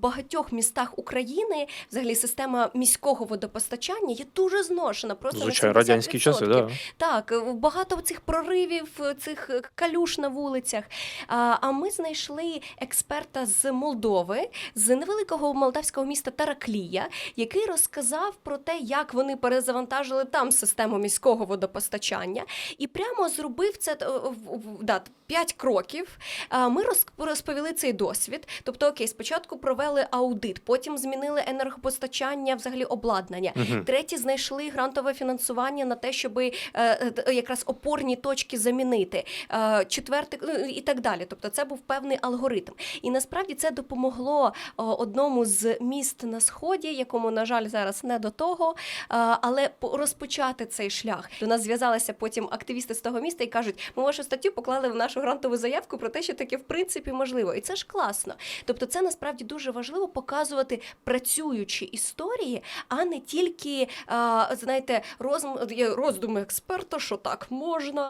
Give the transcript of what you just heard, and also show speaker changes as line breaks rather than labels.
багатьох містах України взагалі система міського водопостачання є дуже зношена. Просто
Звичайно, радянські часи, да.
Так, багато цих проривів, цих калюш на вулицях. А, а ми знайшли експерта з Молдови, з невеликого молдавського міста Тараклія, який розказав про те, як вони перезавантажили там систему міського водопостачання, і прямо зробив це е, да, 5 кроків. Ми розповіли цей досвід. Тобто, окей, спочатку провели аудит, потім змінили енергопостачання, взагалі обладнання.
Мгм.
Треті знайшли грантове фінансування на те, щоб е, е, якраз опорні точки замінити. Е, четверте ну, і так далі. Тобто, це був певний алгоритм. І насправді це допомогло о, одному з міст на сході, якому, на жаль, зараз не до того, е, але по- розпочати цей шлях. До нас зв'язалися потім активісти з того міста і кажуть: ми вашу статтю поклали в нашу грантову заявку про те, що таке в принципі можливо. І це ж класно. Тобто, це насправді дуже важливо показувати працюючі історії, а не тільки, а, знаєте, роздуми експерта, що так можна.